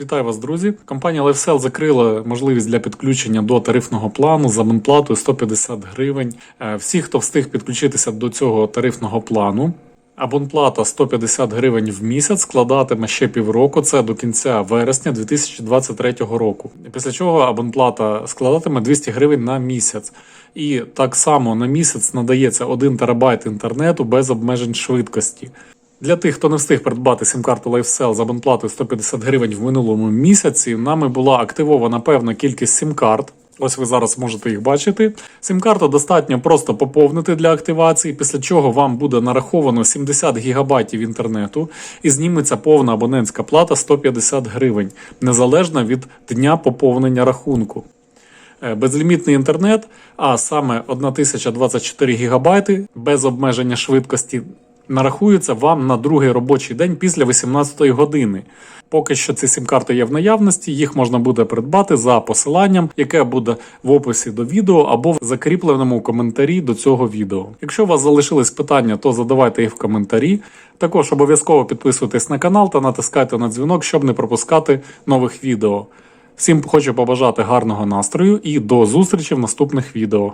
Вітаю вас, друзі. Компанія LifeSell закрила можливість для підключення до тарифного плану за абонплатою 150 гривень. Е, Всі, хто встиг підключитися до цього тарифного плану. Абонплата 150 гривень в місяць складатиме ще півроку, це до кінця вересня 2023 року. Після чого абонплата складатиме 200 гривень на місяць. І так само на місяць надається 1 терабайт інтернету без обмежень швидкості. Для тих, хто не встиг придбати сім-карту LifeSell з абонплатою 150 гривень в минулому місяці, нами була активована певна кількість сім-карт. Ось ви зараз можете їх бачити. Сім-карту достатньо просто поповнити для активації, після чого вам буде нараховано 70 гігабайтів інтернету і зніметься повна абонентська плата 150 гривень, незалежно від дня поповнення рахунку. Е, Безлімітний інтернет, а саме 1024 гігабайти без обмеження швидкості нарахується вам на другий робочий день після 18 години. Поки що ці сім-карти є в наявності, їх можна буде придбати за посиланням, яке буде в описі до відео або в закріпленому коментарі до цього відео. Якщо у вас залишились питання, то задавайте їх в коментарі. Також обов'язково підписуйтесь на канал та натискайте на дзвінок, щоб не пропускати нових відео. Всім хочу побажати гарного настрою і до зустрічі в наступних відео.